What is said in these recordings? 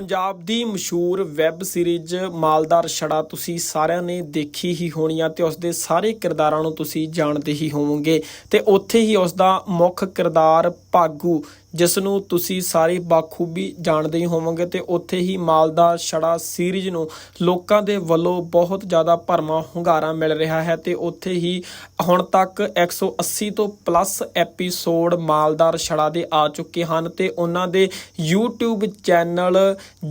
ਪੰਜਾਬ ਦੀ ਮਸ਼ਹੂਰ web series ਮਾਲਦਾਰ ਛੜਾ ਤੁਸੀਂ ਸਾਰਿਆਂ ਨੇ ਦੇਖੀ ਹੀ ਹੋਣੀ ਆ ਤੇ ਉਸ ਦੇ ਸਾਰੇ ਕਿਰਦਾਰਾਂ ਨੂੰ ਤੁਸੀਂ ਜਾਣਦੇ ਹੀ ਹੋਵੋਗੇ। ਤੇ ਉੱਥੇ ਹੀ ਉਸ ਦਾ ਮੁੱਖ ਕਿਰਦਾਰ ਭਾਗੂ, ਜਿਸ ਨੂੰ ਤੁਸੀਂ ਸਾਰੇ ਬਾਖੂਬੀ ਜਾਣਦੇ ਹੀ ਹੋਵੋਗੇ ਤੇ ਉੱਥੇ ਹੀ ਮਾਲਦਾਰ ਛੜਾ ਸੀਰੀਜ਼ ਨੂੰ ਲੋਕਾਂ ਦੇ ਵੱਲੋਂ ਬਹੁਤ ਜ਼ਿਆਦਾ ਭਰਮਾ ਹੁੰਗਾਰਾ ਮਿਲ ਰਿਹਾ ਹੈ ਤੇ ਉੱਥੇ ਹੀ ਹੁਣ ਤੱਕ 180 ਤੋਂ ਪਲੱਸ ਐਪੀਸੋਡ ਮਾਲਦਾਰ ਛੜਾ ਦੇ ਆ ਚੁੱਕੇ ਹਨ ਤੇ ਉਹਨਾਂ ਦੇ YouTube channel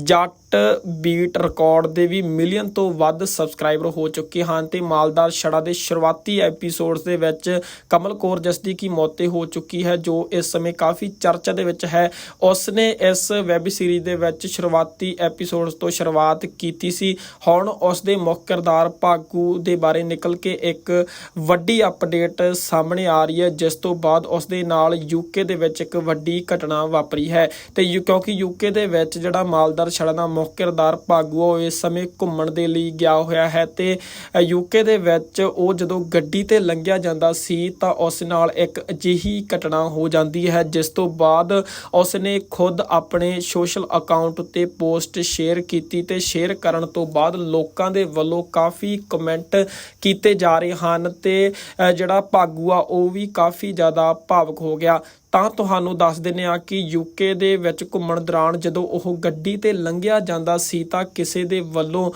Jatt Beat Record ਦੇ ਵੀ ਮਿਲੀਅਨ ਤੋਂ ਵੱਧ ਸਬਸਕ੍ਰਾਈਬਰ ਹੋ ਚੁੱਕੇ ਹਨ ਤੇ ਮਾਲਦਾਰ ਛੜਾ ਦੇ ਸ਼ੁਰੂਆਤੀ ਐਪੀਸੋਡਸ ਦੇ ਵਿੱਚ ਕਮਲ ਕੌਰ ਜਿਸ ਦੀ ਕੀ ਮੌਤ ਹੋ ਚੁੱਕੀ ਹੈ, ਜੋ ਇਸ ਸਮੇਂ ਕਾਫੀ ਚਰਚਾ ਦੇ ਵਿੱਚ ਹੈ। ਉਸ ਨੇ ਇਸ ਵੈਬ ਸੀਰੀਜ਼ ਦੇ ਵਿੱਚ ਸ਼ੁਰੂਆਤੀ ਐਪੀਸੋਡਸ ਤੋਂ ਸ਼ੁਰੂਆਤ ਕੀਤੀ ਸੀ। ਹੁਣ ਉਸ ਦੇ ਮੁੱਖ ਕਿਰਦਾਰ ਭਾਗੂ ਦੇ ਬਾਰੇ ਨਿਕਲ ਕੇ ਇੱਕ ਵੱਡੀ ਅਪਡੇਟ ਸਾਹਮਣੇ ਆ ਰਹੀ ਹੈ, ਜਿਸ ਤੋਂ ਬਾਅਦ ਉਸ ਦੇ ਨਾਲ ਯੂਕੇ ਦੇ ਵਿੱਚ ਇੱਕ ਵੱਡੀ ਘਟਨਾ ਵਾਪਰੀ ਹੈ। ਤੇ ਯੂ- ਕਿਉਂਕਿ ਯੂਕੇ ਦੇ ਵਿੱਚ ਜਿਹੜਾ ਮਾਲਦਾਰ ਛੜਾ ਦਾ ਮੁੱਖ ਕਿਰਦਾਰ ਭਾਗੂ ਇਸ ਸਮੇਂ ਘੁੰਮਣ ਦੇ ਲਈ ਗਿਆ ਹੋਇਆ ਹੈ ਤੇ ਯੂਕੇ ਦੇ ਵਿੱਚ ਉਹ ਜਦੋਂ ਗੱਡੀ ਤੇ ਲੰਘਿਆ ਜਾਂਦਾ ਸੀ ਤਾਂ ਉਸ ਨਾਲ ਇੱਕ ਅਜਿਹੀ ਘਟਨਾ ਹੋ ਜਾਂਦੀ ਹੈ ਜਿਸ ਤੋਂ ਬਾਅਦ ਉਸ ਨੇ ਖੁਦ ਆਪਣੇ ਸੋਸ਼ਲ ਅਕਾਊਂਟ ਉੱਤੇ ਪੋਸਟ ਸ਼ੇਅਰ ਕੀਤੀ ਤੇ ਸ਼ੇਅਰ ਕਰਨ ਤੋਂ ਬਾਅਦ ਲੋਕਾਂ ਦੇ ਵੱਲੋਂ ਕਾਫੀ ਕਮੈਂਟ ਕੀਤੇ ਜਾ ਰਹੇ ਹਨ ਤੇ ਜਿਹੜਾ ਭਾਗੂਆ ਉਹ ਵੀ ਕਾਫੀ ਜ਼ਿਆਦਾ ਭਾਵਕ ਹੋ ਗਿਆ। ਤਾਂ ਤੁਹਾਨੂੰ ਦੱਸ ਦਿੰਨੇ ਆ ਕਿ ਯੂਕੇ ਦੇ ਵਿੱਚ ਘੁੰਮਣ ਦੌਰਾਨ ਜਦੋਂ ਉਹ ਗੱਡੀ ਤੇ ਲੰਘਿਆ ਜਾਂਦਾ ਸੀ ਤਾਂ ਕਿਸੇ ਦੇ ਵੱਲੋਂ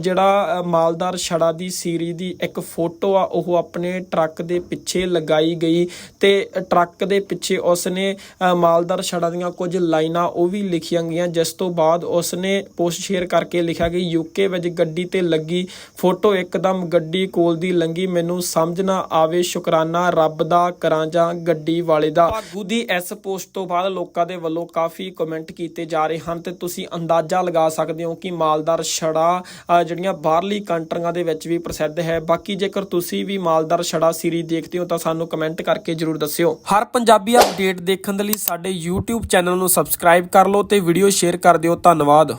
ਜਿਹੜਾ ਮਾਲਦਾਰ ਛੜਾ ਦੀ ਸੀਰੀ ਦੀ ਇੱਕ ਫੋਟੋ ਆ, ਉਹ ਆਪਣੇ ਟਰੱਕ ਦੇ ਪਿੱਛੇ ਲਗਾਈ ਗਈ ਤੇ ਟਰੱਕ ਦੇ ਪਿੱਛੇ ਉਸਨੇ ਮਾਲਦਾਰ ਛੜਾ ਦੀਆਂ ਕੁਝ ਲਾਈਨਾਂ ਉਹ ਵੀ ਲਿਖੀਆਂ ਗਈਆਂ, ਜਿਸ ਤੋਂ ਬਾਅਦ ਉਸਨੇ ਪੋਸਟ ਸ਼ੇਅਰ ਕਰਕੇ ਲਿਖਿਆ ਕਿ ਯੂਕੇ ਵਿੱਚ ਗੱਡੀ ਤੇ ਲੱਗੀ ਫੋਟੋ ਇੱਕਦਮ ਗੱਡੀ ਕੋਲ ਦੀ ਲੰਗੀ ਮੈਨੂੰ ਸਮਝ ਨਾ ਆਵੇ, ਸ਼ੁਕਰਾਨਾ, ਰੱਬ ਦਾ ਕਰਾਂ ਜਾਂ ਗੱਡੀ ਵਾਲੇ ਦਾ। ਭਾਗੂ ਦੀ ਇਸ ਪੋਸਟ ਤੋਂ ਬਾਅਦ ਲੋਕਾਂ ਦੇ ਵੱਲੋਂ ਕਾਫੀ ਕਮੈਂਟ ਕੀਤੇ ਜਾ ਰਹੇ ਹਨ ਤੇ ਤੁਸੀਂ ਅੰਦਾਜ਼ਾ ਲਗਾ ਸਕਦੇ ਹੋ ਕਿ ਮਾਲਦਾਰ ਛੜਾ ਜਿਹੜੀਆਂ ਬਾਹਰਲੀ ਕੰਟਰੀਆਂ ਦੇ ਵਿੱਚ ਵੀ ਪ੍ਰਸਿੱਧ ਹੈ। ਬਾਕੀ ਜੇਕਰ ਤੁਸੀਂ ਵੀ ਮਾਲਦਾਰ ਛੜਾ ਸੀਰੀਜ਼ ਦੇਖਦੇ ਹੋ ਤਾਂ ਸਾਨੂੰ ਕਮੈਂਟ ਕਰਕੇ ਜਰੂਰ ਦੱਸਿਓ। ਹਰ ਪੰਜਾਬੀ ਅਪਡੇਟ ਦੇਖਣ ਦੇ ਲਈ ਸਾਡੇ YouTube ਚੈਨਲ ਨੂੰ ਸਬਸਕ੍ਰਾਈਬ ਕਰ ਲਓ ਤੇ ਵੀਡੀਓ ਸ਼ੇਅਰ ਕਰ ਦਿਓ। ਧੰਨਵਾਦ।